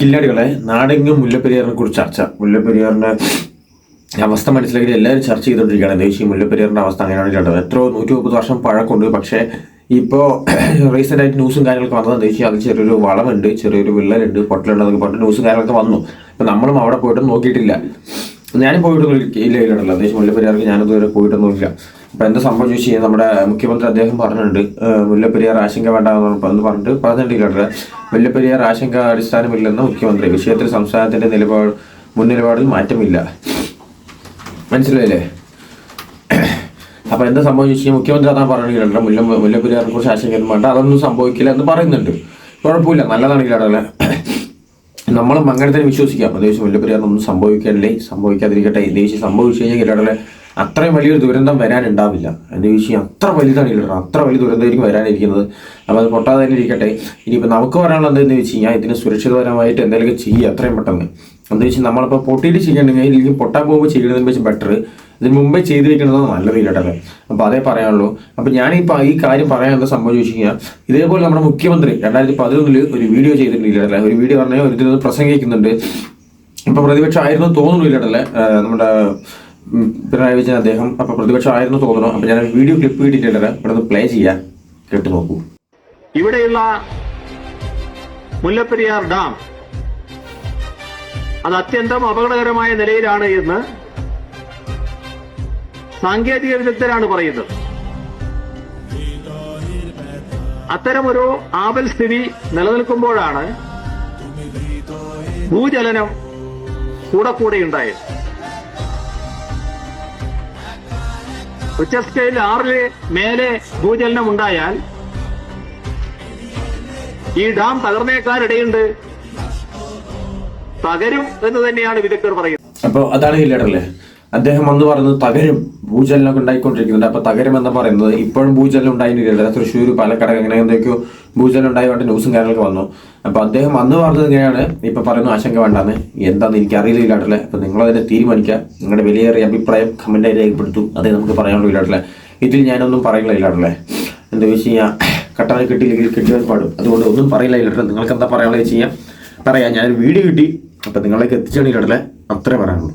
കില്ലാടികളെ നാടെങ്ങും മുല്ലപ്പെരിയാറിനെ കുറിച്ച് ചർച്ച. മുല്ലപ്പെരിയാറിന്റെ അവസ്ഥ മനസ്സിലാക്കി എല്ലാവരും ചർച്ച ചെയ്തുകൊണ്ടിരിക്കുകയാണ്. ദേശീയ മുല്ലപ്പെരിയാറിന്റെ അവസ്ഥ അങ്ങനെയാണ് കേട്ടത് എത്രയോ നൂറ്റി മുപ്പത് വർഷം പഴക്കമുണ്ട് പക്ഷേ ഇപ്പോൾ റീസെന്റ് ആയിട്ട് ന്യൂസും കാര്യങ്ങളൊക്കെ വന്നത് ദേശീയ അത് ചെറിയൊരു വളമുണ്ട് ചെറിയൊരു വിള്ളലുണ്ട് പൊട്ടലുണ്ട് അതൊക്കെ പറഞ്ഞിട്ട് ന്യൂസും കാര്യങ്ങളൊക്കെ വന്നു. അപ്പം നമ്മളും അവിടെ പോയിട്ട് നോക്കിയിട്ടില്ല. ഞാനും പോയിട്ടൊന്നും ഇല്ല അദ്ദേഹം മുല്ലപ്പെരിയാർക്ക് ഞാനിതുവരെ പോയിട്ടൊന്നും ഇല്ല അപ്പൊ എന്താ സംഭവം ചോദിച്ചു കഴിഞ്ഞാൽ നമ്മുടെ മുഖ്യമന്ത്രി അദ്ദേഹം പറഞ്ഞിട്ടുണ്ട്. മുല്ലപ്പെരിയാർ ആശങ്ക വേണ്ട എന്ന് പറഞ്ഞിട്ട് പറഞ്ഞിട്ടില്ല മുല്ലപ്പെരിയാർ ആശങ്ക അടിസ്ഥാനമില്ലെന്ന് മുഖ്യമന്ത്രി. വിഷയത്തിൽ സംസ്ഥാനത്തിന്റെ നിലപാട് മുൻ നിലപാടിൽ മാറ്റമില്ല. മനസ്സിലായില്ലേ? അപ്പൊ എന്താ സംഭവം ചോദിച്ചു കഴിഞ്ഞാൽ മുഖ്യമന്ത്രി അതാ പറഞ്ഞിട്ടില്ല മുല്ല മുല്ലപ്പെരിയാറിനെ കുറിച്ച് ആശങ്കയൊന്നും വേണ്ട അതൊന്നും സംഭവിക്കില്ല എന്ന് പറയുന്നുണ്ട്. കുഴപ്പമില്ല. നല്ലതാണ് ഇല്ലാടല്ലേ നമ്മളും അങ്ങനെ തന്നെ വിശ്വസിക്കാം ദേശം മുല്ലപ്പെരിയാറിനൊന്നും സംഭവിക്കാനില്ലേ? സംഭവിക്കാതിരിക്കട്ടെ. ദേശീയ സംഭവിച്ചു കഴിഞ്ഞാൽ കേരളത്തിലെ അത്രയും വലിയൊരു ദുരന്തം വരാനുണ്ടാവില്ല. എന്റെ വിഷയം അത്ര വലുതാണ് ഇല്ലടാ അത്ര വലിയ ദുരന്തമായിരിക്കും വരാനിരിക്കുന്നത്. അപ്പോൾ അത് പൊട്ടാതെ തന്നെ ഇരിക്കട്ടെ. ഇനിയിപ്പോൾ നമുക്ക് പറയാനുള്ളത് എന്താണെന്ന് വെച്ച് കഴിഞ്ഞാൽ ഇതിന് സുരക്ഷിതപരമായിട്ട് എന്തെങ്കിലും ചെയ്യുക അത്രയും പെട്ടെന്ന്. എന്താ വെച്ചാൽ നമ്മളിപ്പോൾ പൊട്ടിയിട്ട് ചെയ്യണമെങ്കിൽ ഇല്ലെങ്കിൽ പൊട്ടാൻ പോകുമ്പോൾ ചെയ്യുന്നതിന് വെച്ച് ബെറ്റർ ഇതിന് മുമ്പേ ചെയ്തു വെക്കുന്നത് നല്ലത് ഇല്ലട്ടല്ലേ അപ്പോൾ അതേ പറയാനുള്ളൂ. അപ്പോൾ ഇപ്പൊ ഈ കാര്യം എന്താ സംഭവം ചോദിച്ചു കഴിഞ്ഞാൽ ഇതേപോലെ നമ്മുടെ മുഖ്യമന്ത്രി രണ്ടായിരത്തി പതിനൊന്നിൽ ഒരു വീഡിയോ ചെയ്തിട്ടില്ലല്ലേ ഒരു വീഡിയോ പറഞ്ഞാൽ ഒരു ഇതിനൊന്ന് പ്രസംഗിക്കുന്നുണ്ട്. ഇപ്പൊ പ്രതിപക്ഷം ആയിരുന്നു തോന്നുന്നു ഇല്ലട്ടല്ലേ നമ്മുടെ പിണറായി വിജയൻ അദ്ദേഹം. അപ്പൊ പ്രതിപക്ഷം ആയിരുന്നു തോന്നുന്നു. അപ്പൊ ഞാൻ വീഡിയോ ക്ലിപ്പ് കിട്ടിയിട്ടില്ല ഇവിടെ ഒന്ന് പ്ലേ ചെയ്യാം. കേട്ട് നോക്കൂ. ഇവിടെയുള്ള മുല്ലപ്പെരിയാർ ഡാം അത് അത്യന്തം അപകടകരമായ നിലയിലാണ് എന്ന് സാങ്കേതിക വിദഗ്ധരാണ് പറയുന്നത്. അത്തരമൊരു ആപൽ സ്ഥിതി നിലനിൽക്കുമ്പോഴാണ് ഭൂചലനം കൂടെ കൂടെ ഉണ്ടായത്. ഉച്ച സ്കെയിൽ ആറിൽ മേലെ ഭൂചലനം ഉണ്ടായാൽ ഈ ഡാം തകർന്നേക്കാരിടയുണ്ട് തകരും എന്ന് തന്നെയാണ് വിദഗ്ധർ പറയുന്നത്. അപ്പോൾ അതാണ് ഹില്ലടല്ലേ അദ്ദേഹം വന്ന് പറഞ്ഞത് തകരും ഭൂചലനമൊക്കെ ഉണ്ടായിക്കൊണ്ടിരിക്കുന്നുണ്ട്. അപ്പൊ തകരും എന്ന് പറയുന്നത് ഇപ്പോഴും ഭൂചലനം ഉണ്ടായിരുന്നില്ല. തൃശ്ശൂർ പാലക്കാട് അങ്ങനെ എന്തൊക്കെയോ ഭൂചലനം ഉണ്ടായതുകൊണ്ട് ന്യൂസും കാര്യങ്ങളൊക്കെ വന്നു. അപ്പൊ അദ്ദേഹം അന്ന് പറഞ്ഞത് ഇങ്ങനെയാണ്. ഇപ്പൊ പറയുന്നു ആശങ്ക വേണ്ടാന്ന്. എന്താന്ന് എനിക്ക് അറിയില്ല ഇല്ലാട്ടല്ലേ അപ്പൊ നിങ്ങൾ അതിനെ തീരുമാനിക്കുക. നിങ്ങളുടെ വിലയേറിയ അഭിപ്രായം കമന്റായി രേഖപ്പെടുത്തു. അതേ നമുക്ക് പറയാനുള്ളൂ ഇല്ലാട്ടല്ലേ ഇതിൽ ഞാനൊന്നും പറയില്ല ഇല്ലാട്ടല്ലേ എന്താ വെച്ച് കഴിഞ്ഞാൽ കട്ടന കിട്ടിയില്ലെങ്കിൽ കിട്ടിയാൽ പാടും. അതുകൊണ്ട് ഒന്നും പറയില്ല ഇല്ലാട്ടല്ലേ നിങ്ങൾക്ക് എന്താ പറയാനുള്ളത് കഴിഞ്ഞാൽ പറയാം. ഞാനൊരു വീഡിയോ കിട്ടി. അപ്പൊ നിങ്ങളേക്ക് എത്തിച്ചാണ് ഇല്ലാട്ടല്ലേ അത്രേ പറയാനുള്ളൂ.